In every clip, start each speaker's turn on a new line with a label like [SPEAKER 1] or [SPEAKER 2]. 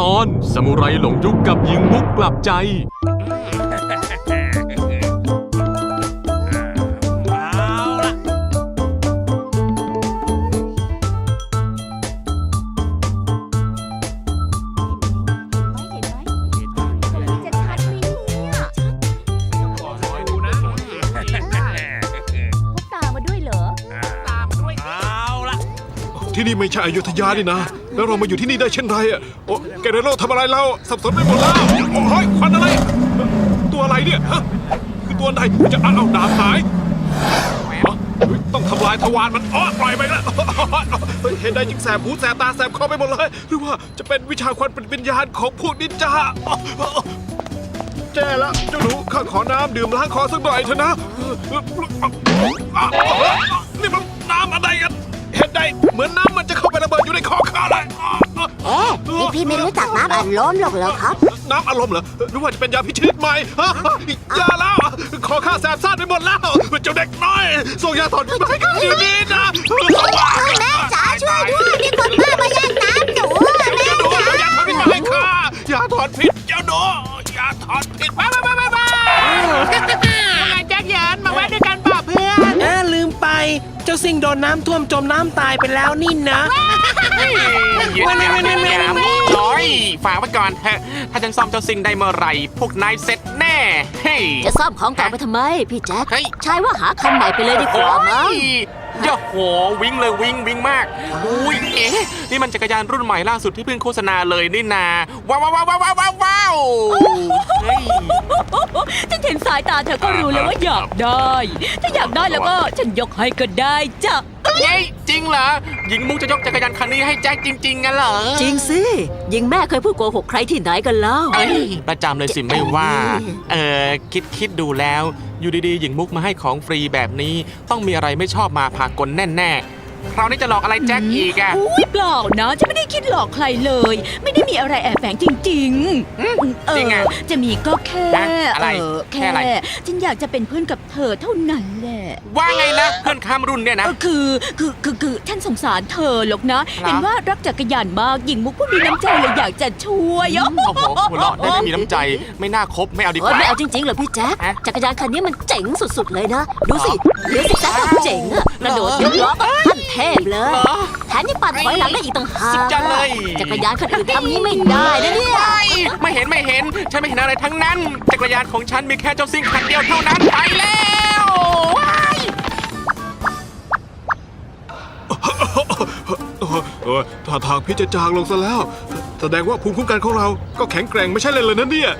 [SPEAKER 1] ตอนสมุไรหลงยุคกับหญิงมุกกลับใจ
[SPEAKER 2] เอาละ
[SPEAKER 3] เห็นไหมจะชัดไหมเนี่ยพกตามาด้วยเหรอ
[SPEAKER 2] เอาละ
[SPEAKER 4] ที่นี่ไม่ใช่อยุธยานี่นะ แล้วเรามาอยู่ที่นี่ได้เช่นไรอะโอ้แกเรโร่ทำอะไรเราสับสนไปหมดแล้ว โอ้ยควันอะไร ตัวอะไรเนี่ยฮะคือตัวไหนจะเอาเอาดาบหายฮะเฮ้ยต้องทำลายทวารมันอ๋อปล่อยไปแล้วเฮ้ยเห็นได้จึงแสบหูแสบตาแสบคอไปหมดเลย หรือว่าจะเป็นวิชาควันเป็นวิญญาณของพวกนินจาแจ้ละเจ้าหนูข้าขอน้ำดื่มล้างคอสักหน่อยเถอะนะนี่มันน้ำอะไรกันเห็นได้เหมือนน้ำมันจะเข้า อยู่ในคอข้าเลย
[SPEAKER 3] เอ๊ะนี่พี่ไม่รู้จักน้ำอัดลมหรอกเหรอครับ
[SPEAKER 4] น้ำอารมณ์เหรอหรือว่าจะเป็นยาพิษชนิดใหม่ฮะยาแล้ว ขอข้าแสบซ่านไปหมดแล้วเจ้าเด็กน้อย ส่งยาถอนพิษมาให้ข้าเดี๋ยวนี้นะ
[SPEAKER 3] แม่จ๋าช่วยด้วยมีคนบ้ามาแย่งน้ำหนูอะแม่
[SPEAKER 4] เจ้าหนู
[SPEAKER 3] จ๋า
[SPEAKER 4] เอายาถอนพิษมาให้ข้ายาถอนพิษเจ้าหนูยาถอนพิษมามามามามา
[SPEAKER 5] ไงแจ็คเหยินมาแวะด้วยกันเปล่าเพื่อน
[SPEAKER 2] เออลืมไป เจ้าสิงโดนน้ำท่วมจมน้ำตายไปแล้วนี่นะ
[SPEAKER 5] ยืนยันยืนยันร้อยฝากไว้ก่อนเถอะถ้าฉันซ่อมเจ้าซิงได้เมื่อไหร่ พวกนายเสร็จแน่เฮ้ย
[SPEAKER 3] จะซ่อมของเก่าไปทำไม พี่แจ๊ค
[SPEAKER 5] เฮ้ย
[SPEAKER 3] ใช่ว่าหาคันใหม่ไปเลยดีกว่ามั้ง
[SPEAKER 5] ย่าโหวิ่งเลยวิ่งวิ่งมากอุ้ยเอ๊ะนี่มันจักรยานรุ่นใหม่ล่าสุดที่เพิ่งโฆษณาเลยนี่นาว้าวว้าวว้าวว้าวว้าวว้าวเฮ้ย
[SPEAKER 6] ฉันเห็นสายตาเธอก็รู้แล้วว่าอยากได้ ถ้าอยากได้แล้วก็ฉันยกให้ก็ได้จ้ะ
[SPEAKER 5] เย้ จริงเหรอหญิงมุกจะยกจักรยานคันนี้ให้แจ็คจริงๆงั้นเหรอ
[SPEAKER 6] จริงสิยิงแม่เคยพูดโกหกใครที่ไหนกันเล่า
[SPEAKER 5] เอ้ยประจำเลยสิไม่ว่าเออคิดคิดดูแล้ว อยู่ดีๆหญิงมุกมาให้ของฟรีแบบนี้ ต้องมีอะไรไม่ชอบมาพากลแน่ๆ คราวนี้จะหลอกอะไรแจ็คอีกอะ
[SPEAKER 6] อุ้ยเปล่านะฉันไม่ได้คิดหลอกใครเลย ไม่ได้มีอะไรแอบแฝงจริงๆเอ
[SPEAKER 5] จริง
[SPEAKER 6] อ
[SPEAKER 5] อะ
[SPEAKER 6] จะมีก็แค่
[SPEAKER 5] อะอะไร
[SPEAKER 6] เออ
[SPEAKER 5] แค่
[SPEAKER 6] แค่
[SPEAKER 5] อะไร
[SPEAKER 6] ฉันอยากจะเป็นเพื่อนกับเธอเท่านั้นแหละ
[SPEAKER 5] ว่าไงนะเพื่อนข้ามรุ่นเนี่ยนะ
[SPEAKER 6] เออคือคือคือคือฉันสงสารเธอหรอกนะ
[SPEAKER 5] ครับ
[SPEAKER 6] เห็นว่ารักจักรยานมากหญิงมุกผู้มีน้ำใจเลยอยากจะช่วย
[SPEAKER 5] โอ้โหหัวเราะได้ไม่มีน้ำใจ ไม่น่าคบไม่เอาดีก
[SPEAKER 3] โอ้ย
[SPEAKER 5] ว่า
[SPEAKER 3] ไม่เอาจริงๆเหรอพี่แจ๊ค
[SPEAKER 5] ฮะ
[SPEAKER 3] จักรยานคันนี้มันเจ๋งสุดๆเลยนะดูสิเดี๋ยวสิแจ๊คก็เจ๋งอะกระโดดยกล้อกับขั้น เทพเลย
[SPEAKER 5] เหรอ
[SPEAKER 3] แถมยังปั่นถอยหลังได้อีกต่างหาก
[SPEAKER 5] สุดยอดเลย
[SPEAKER 3] จักรยานคันอื่นทำงี้ไม่ได้นะเนี่ย
[SPEAKER 5] ไม่ไม่เห็นไม่เห็น ฉันไม่เห็นอะไรทั้งนั้น จักรยานของฉันมีแค่เจ้าซิ่งคันเดียวเท่านั้นไปแล้วว้าย
[SPEAKER 4] เออเออท่าทางพิษจะจางลงซะแล้ว แสดงว่าภูมิคุ้มกันของเราก็แข็งแกร่งไม่ใช่เลยเลยนะเนี่ย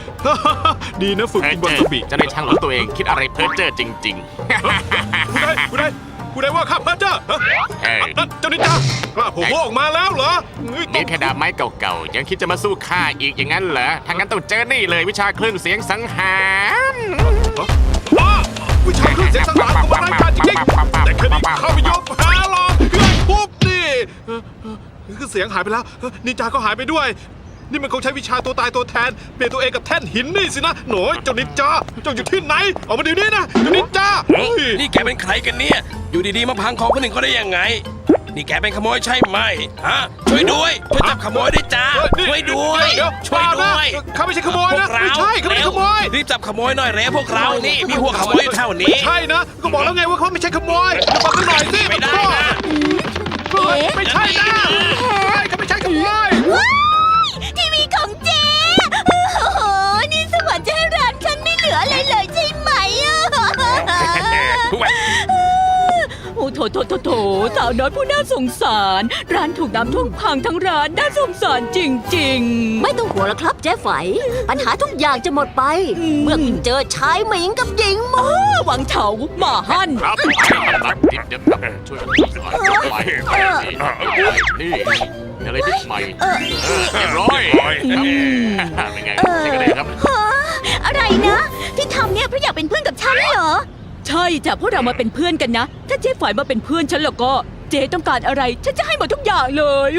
[SPEAKER 4] ดีนะฝึก
[SPEAKER 5] เพ้อ
[SPEAKER 4] กินวา
[SPEAKER 5] เจ
[SPEAKER 4] ซา
[SPEAKER 5] อ
[SPEAKER 4] บิ
[SPEAKER 5] จะได้ช่างหลงตัวเองคิดอะไรเพ้อเจอจริง
[SPEAKER 4] ผู้ใดผู้ใด ผู้ใดว่าข้าพเจ้าฮะ
[SPEAKER 5] เฮ้ย
[SPEAKER 4] นั่นเจ้านินจากล้าโผล่ออกมาแล้วเหรอเฮ้ย
[SPEAKER 5] ๆนี่แค่ดาบไม้เก่าๆยังคิดจะมาสู้ข้าอีกอย่างนั้นเหรอทางนั้นต้องเจอนี่เลยวิชาคลื่นเสียงสังหาร
[SPEAKER 4] อ้าวิชาเครื่องเสียงสังหารของมันร้ายกาจจริงๆแต่แค่นี้เข้าไปยกแพ้หรอกเฮ้ยทุบดิเออเออคือเสียงหายไปแล้วเออนินจาก็หายไปด้วย นี่มันคงใช้วิชาตัวตายตัวแทน เปลี่ยนตัวเองกับแท่นหินนี่สินะหน่อยเจ้านินจาเจ้าอยู่ที่ไหนออกมาเดี๋ยวนี้นะเจ้านินจาเฮ้ย
[SPEAKER 2] นี่แกเป็นใครกันเนี่ย อยู่ดีๆมาพังของคนอื่นเขาได้ยังไง นี่แกเป็นขโมยใช่ไหมฮะช่วยด้วยช่วยจับขโมยด้วยจ้า
[SPEAKER 4] เฮ้นี่
[SPEAKER 2] ช่วยด้วย
[SPEAKER 4] เดี๋
[SPEAKER 2] ช่วย
[SPEAKER 4] เปล่า
[SPEAKER 2] ด้วย
[SPEAKER 4] ข้าไม่ใช่ขโมย
[SPEAKER 2] พว
[SPEAKER 4] นะ
[SPEAKER 2] กเรา
[SPEAKER 4] ไม่ใช่ข้าไม่ใช่ขโมย
[SPEAKER 2] เร็วรีบจับขโมยหน่อยเร็วพวกเรานี่มีหัวขโมยอยู่เท่านี้
[SPEAKER 4] ใช่นะก็บอกแล้วไงว่าเขาไม่ใช่ขโมยจะฟังกันหน่อยสิ
[SPEAKER 2] ไม่ได้นะ
[SPEAKER 4] เฮ้ยไม่ใช่นะใช่เขาไม่ใช่ขโมย
[SPEAKER 6] โถโถโถถสาวน้อยผู้น่าสงสาร ร้านถูกน้ำท่วมพังทั้งร้านน่าสงสารจริง
[SPEAKER 3] ไม่ต้องห่วงล้วครับเจ๊ไฝปัญหาทุกอย่างจะหมดไปเมื่อคุณเจอชายหมิงกับหญิงมุก
[SPEAKER 6] ๆหวังเฉาหมาหัน
[SPEAKER 5] ครับตัดติดเด็ดตัดช่วยกันไปนี่นี่อะไรนิดใหม่เรียบร้อยครับเป็นไงใช่กันเลยครับ
[SPEAKER 6] อะไรนะ ที่ทำเนี่ยเพราะอยากเป็นเพื่อนกับฉันเหรอ ใช่จ้ะพวกเรามาเป็นเพื่อนกันนะ ถ้าเจ๊ฝ่ายมาเป็นเพื่อนฉันแล้วก็ เจ๊ต้องการอะไร ฉันจะให้หมดทุกอย่างเลย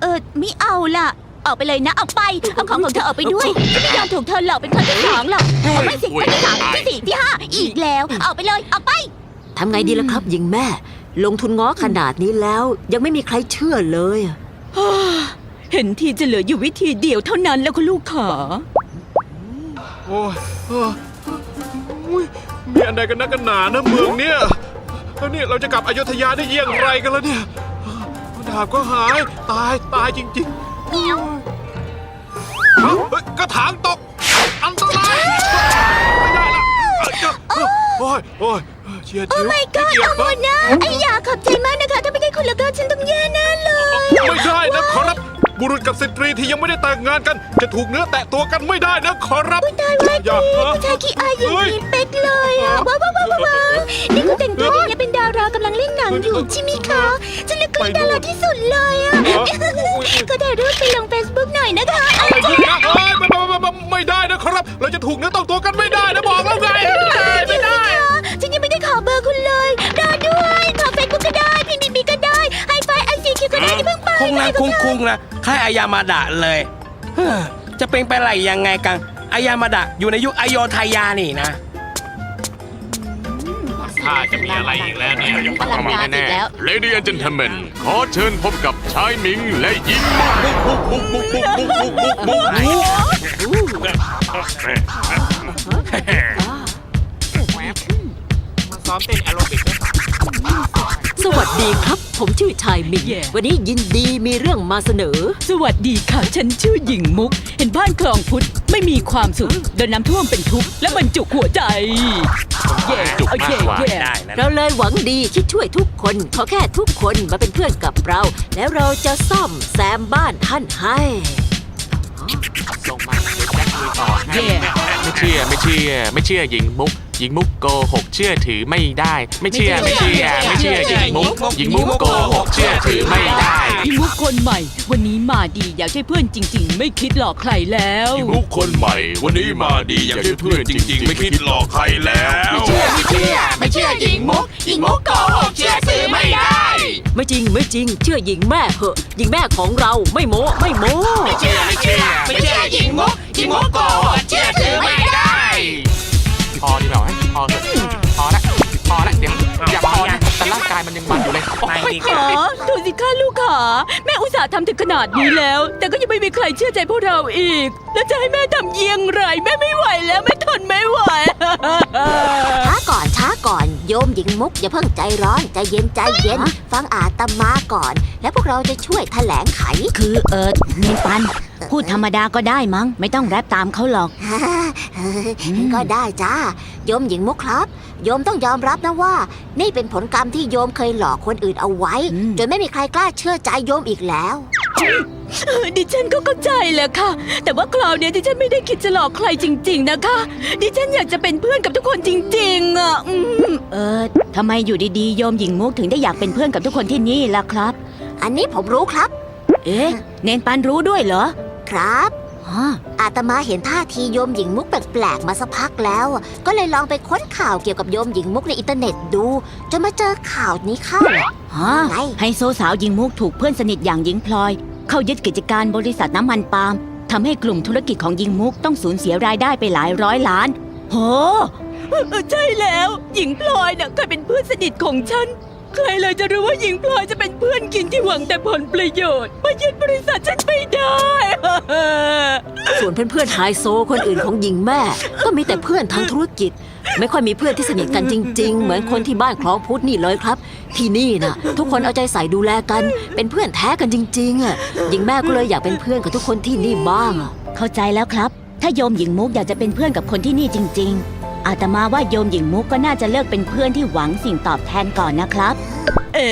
[SPEAKER 6] เออไม่เอาล่ะ ออกไปเลยนะออกไปเอาของของเธอออกไปด้วยฉันไม่ยอมถูกเธอหลอกเป็นคนที่สองหรอกเอาไม่สิคนที่สามที่สี่ที่ห้าอีกแล้วออกไปเลยออกไป
[SPEAKER 3] ทำไงดีล่ะครับหญิงแม่ ลงทุนง้อขนาดนี้แล้ว ยังไม่มีใครเชื่อเลยอะ
[SPEAKER 6] เห็นทีจะเหลืออยู่วิธีเดียวเท่านั้นแล้วก็ลูกขา
[SPEAKER 4] โอ้ยเออ อุ้ยมีอันใดกันนักกันหนานะเมืองเนี่ยแล้วนี่เราจะกลับอยุธยาได้เยี่ยงไรกันแล้วเนี่ยดาบก็หายตายตายจริงๆเอ้าเฮ้ยกระถางตก อันตรายไม่ได้ละโอ้ยโอ้ยเชียร์ทิว
[SPEAKER 3] ไม่ก็
[SPEAKER 4] เกีย
[SPEAKER 3] เอา
[SPEAKER 4] บ
[SPEAKER 3] หมดนะไอ้ยาขอบใจมากนะคะ ถ้าไม่ได้คุณแล้วก็ฉันต้องแย่แน่เลย
[SPEAKER 4] ไม่ได้นะขอรั บบุรุษกับสตรีที่ยังไม่ได้แต่งงานกัน จะถูกเนื้อแตะตัวกันไม่ได้นะขอรับ
[SPEAKER 3] ตายว่า
[SPEAKER 4] อย่า
[SPEAKER 3] ดี
[SPEAKER 4] ฮะ
[SPEAKER 3] ผู้ชายขี้อายอย่าง
[SPEAKER 4] เฮ้ย
[SPEAKER 3] นี้เป๊กเลยอะว้าวว้าวว้าวว้าวนี่คุณแต่งตัวอย่างนี้ยเป็นดารากำลังเล่นหนังอยู่ใช่ไหมคะฉันเลือกกรี๊ดดาราที่สุดเลยอะก็ถ่ายรูปไปลงเฟซบุ๊กหน่อยนะคะ
[SPEAKER 4] ไอ้คุณนะเอ้ยไม่ไม่ไม่ไม่ไม่ได้นะขอรับ เราจะถูกเนื้อต้องตัวกันไม่ได้นะบอกแล้วไงไม่ได้
[SPEAKER 3] ฉันยังไม่ได้ข งไป
[SPEAKER 2] คงนางคุ้งคุ้งๆนะคล้ายอายามาดะเลยเฮ้อจะเป็นไปอะไรยังไงกันอายามาดะอยู่ในยุคอโยธยานี่นะ
[SPEAKER 5] ถ้าจะมีอะไรอีกแล้วเนี่ย
[SPEAKER 3] พลังงานอีกแล้ว
[SPEAKER 1] Ladies and gentlemen ขอเชิญพบกับชายหมิงและหญิงมุกมุกมุกมุกมุกมุกมุกมุกมุกมุก
[SPEAKER 5] มาซ้อมเต้นแอโรบิกด้วย
[SPEAKER 3] สวัสดีครับ ผมชื่อชายมิง
[SPEAKER 6] แย่
[SPEAKER 3] วันนี้ยินดีมีเรื่องมาเสนอ
[SPEAKER 6] สวัสดีค่ะ ฉันชื่อหญิงมุก เห็นบ้านคลองพุทธไม่มีความสุขโดนน้ำท่วมเป็นทุกข์และบรรจุหัวใจเย่
[SPEAKER 5] จุก
[SPEAKER 6] โอ
[SPEAKER 5] มา
[SPEAKER 6] เค
[SPEAKER 5] กกว่า
[SPEAKER 6] เย่
[SPEAKER 2] ได้นะ
[SPEAKER 3] เราเลยหวังดีคิดช่วยทุกคน ขอแค่ทุกคนมาเป็นเพื่อนกับเรา แล้วเราจะซ่อมแซมบ้านท่านให้
[SPEAKER 5] ส่งมาเดี๋ยวแจ็คคุยต่อให้ไม่เชื่อไม่เชื่อไม่เชื่อหญิงมุก หญิงมุกโกหกเชื่อถือไม่ได้ ไม่เชื่อไม่เชื่อไม่เชื่อหญิงมุกหญิงมุกโกหกเชื่อถือไม่ได้
[SPEAKER 6] หญิงมุกคนใหม่ วันนี้มาดีอยากใช่เพื่อนจริง ๆ ไม่คิดหลอกใครแล้ว
[SPEAKER 1] มุกคนใหม่ วันนี้มาดีอยากได้เพื่อนจริง ๆ ไม่คิดหลอกใครแล้ว
[SPEAKER 5] ไม่เชื่อไม่เชื่อไม่เชื่อหญิงมุกหญิงมุกโกหกเชื่อถือไม่ได้
[SPEAKER 3] ไม่จริงไม่จริง เชื่อหญิงแม่เหอะหญิงแม่ของเราไม่โม้ไม่โม้
[SPEAKER 5] ไม่เชื่อไม่เชื่อไม่เชื่อหญิงมุกหญิงมุกโกหา
[SPEAKER 6] แม่อุตส่าห์ทำถึงขนาดนี้แล้ว แต่ก็ยังไม่มีใครเชื่อใจพวกเราอีก แล้วจะให้แม่ทำเยี่ยงไร แม่ไม่ไหวแล้วแม่ทนไม่ไหว
[SPEAKER 3] ช้าก่อนช้าก่อนโยมหญิงมุกอย่าเพิ่งใจร้อนใจเย็นใจเย็น ฟังอาตมาก่อน แล้วพวกเราจะช่วยแถลงไข
[SPEAKER 7] คือเอิร์ดเนนปัน พูดธรรมดาก็ได้มั้ง ไม่ต้องแรปตามเขาหรอก
[SPEAKER 3] ก็ได้จ้าโยมหญิงมุกครับ โยมต้องยอมรับนะว่า นี่เป็นผลกรรมที่โยมเคยหลอกคนอื่นเอาไว้
[SPEAKER 7] อืม
[SPEAKER 3] จนไม่มีใครกล้าเชื่อใจโยมอีกแล้ว
[SPEAKER 6] ดิฉันก็เข้าใจแหละค่ะ แต่ว่าคราวเนี้ยดิฉันไม่ได้คิดจะหลอกใครจริง ๆ นะคะ ดิฉันอยากจะเป็นเพื่อนกับทุกคนจริง ๆอะอืม
[SPEAKER 7] เอิร์ดทำไมอยู่ดีๆ โยมหญิงมุกถึงได้อยากเป็นเพื่อนกับทุกคนที่นี่ล่ะครับ
[SPEAKER 3] อันนี้ผมรู้ครับ
[SPEAKER 7] เอ๊ะ เนนปันรู้ด้วยเหรอ
[SPEAKER 3] ครับ
[SPEAKER 7] ฮะ
[SPEAKER 3] อาตมาเห็นท่าทีโยมหญิงมุกแปลกๆมาสักพักแล้ว ก็เลยลองไปค้นข่าวเกี่ยวกับโยมหญิงมุกในอินเทอร์เน็ตดูจนมาเจอข่าวนี้เข้า
[SPEAKER 7] ฮะ
[SPEAKER 3] ไง
[SPEAKER 7] ไฮโซสาวหญิงมุกถูกเพื่อนสนิทอย่างหญิงพลอย เข้ายึดกิจการบริษัทน้ำมันปาล์มทำให้กลุ่มธุรกิจของหญิงมุกต้องสูญเสียรายได้ไปหลายร้อยล้าน โห
[SPEAKER 6] เออใช่แล้ว หญิงพลอยน่ะเคยเป็นเพื่อนสนิทของฉัน ใครเลยจะรู้ว่าหญิงพลอยจะเป็นเพื่อนกินที่หวังแต่ผลประโยชน์ มายึดบริษัทฉันไม่ได้
[SPEAKER 3] ส่วนเพื่อนๆไฮโซคนอื่นของหญิงแม่ ก็มีแต่เพื่อนทางธุรกิจ ไม่ค่อยมีเพื่อนที่สนิทกันจริง ๆ เหมือนคนที่บ้านคลองพุทธนี่เลยครับ ที่นี่น่ะทุกคนเอาใจใส่ดูแลกัน เป็นเพื่อนแท้กันจริงๆอะหญิงแม่ก็เลยอยากเป็นเพื่อนกับทุกคนที่นี่บ้างอะ
[SPEAKER 7] เข้าใจแล้วครับ ถ้าโยมหญิงมุกอยากจะเป็นเพื่อนกับคนที่นี่จริงๆ อาตมาว่าโยมหญิงมุกก็น่าจะเลิกเป็นเพื่อนที่หวังสิ่งตอบแทนก่อนนะครับ
[SPEAKER 6] เอ๋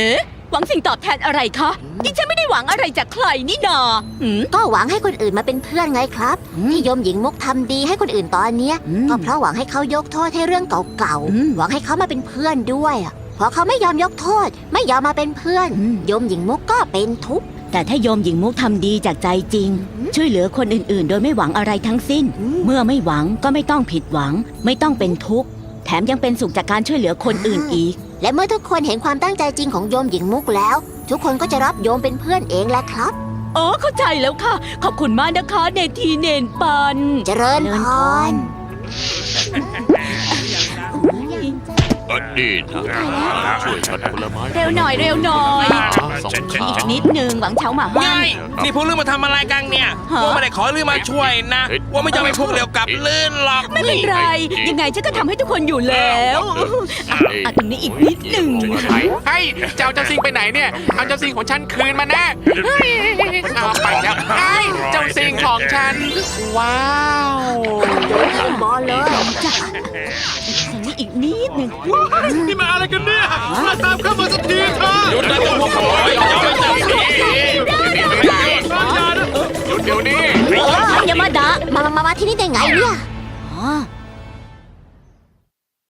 [SPEAKER 6] หวังสิ่งตอบแทนอะไรคะดิฉันไม่ได้หวังอะไรจากใครนี่นาหืม
[SPEAKER 3] ก็หวังให้คนอื่นมาเป็นเพื่อนไงครับ
[SPEAKER 7] อืม
[SPEAKER 3] ที่โยมหญิงมุกทำดีให้คนอื่นตอนเนี้ย
[SPEAKER 7] อืม
[SPEAKER 3] ก็เพราะหวังให้เขายกโทษให้เรื่องเก่า
[SPEAKER 7] อืม
[SPEAKER 3] ๆหวังให้เขามาเป็นเพื่อนด้วยอะพอเขาไม่ยอมยกโทษ ไม่ยอมมาเป็นเพื่อน
[SPEAKER 7] อืม
[SPEAKER 3] โยมหญิงมุกก็เป็นทุกข์
[SPEAKER 7] แต่ถ้าโยมหญิงมุกทำดีจากใจจริง ช่วยเหลือคนอื่นๆ โดยไม่หวังอะไรทั้งสิ้น
[SPEAKER 3] อืม
[SPEAKER 7] เมื่อไม่หวังก็ไม่ต้องผิดหวัง ไม่ต้องเป็นทุกข์ แถมยังเป็นสุขจากการช่วยเหลือคนอื่นอีก
[SPEAKER 3] และเมื่อทุกคนเห็นความตั้งใจจริงของโยมหญิงมุกแล้ว ทุกคนก็จะรับโยมเป็นเพื่อนเองแหละครับ
[SPEAKER 6] อ๋อเข้าใจแล้วค่ะ ขอบคุณมากนะคะเนทีเนนปัน
[SPEAKER 3] เจริญ
[SPEAKER 7] เจริ
[SPEAKER 3] พ
[SPEAKER 7] ญพ
[SPEAKER 3] ร
[SPEAKER 7] ร
[SPEAKER 1] เอ้นี่นะ
[SPEAKER 5] ช่วยฉันผลไม้
[SPEAKER 6] เร็วหน่อยเร็วหน่อย
[SPEAKER 5] สองขา
[SPEAKER 7] อีกนิดนึงหวังเฉาหมาให้
[SPEAKER 2] ง่ายนี่พวกลือมาทำอะไรกันเนี่ย
[SPEAKER 6] ฮะ
[SPEAKER 2] ว่าไม่ได้ขอลือมาช่วยนะ ว่าไม่ยอมให้พวกเร็วกลับลื่นหรอก
[SPEAKER 6] ไม่เป็นไร ยังไงฉันก็ทำให้ทุกคนอยู่แล้วอะอะตรงนี้อีกนิดหนึ่ง
[SPEAKER 5] เฮ้ยเจ้าเจ้าซิงไปไหนเนี่ย เอาเจ้าซิงของฉันคืนมาแน่เฮ้ยเอาไปแล้วเฮ้ยเจ้าซิงของฉัน ว้าว
[SPEAKER 3] บอลเลย
[SPEAKER 6] จ้ะตรงนี้อีกนิดหนึ่ง
[SPEAKER 4] นี่มาอะไรกันเนี่ยมาตามเข้ามาสักทีเถอะ
[SPEAKER 2] หยุดนะตัวพวกขโมยอย่ามาจับสิ
[SPEAKER 5] หยุดเดี๋ยวนี้
[SPEAKER 3] อย่ามาด่ามามามาที่นี่ได้ไงเนี่ย
[SPEAKER 7] อ๋อ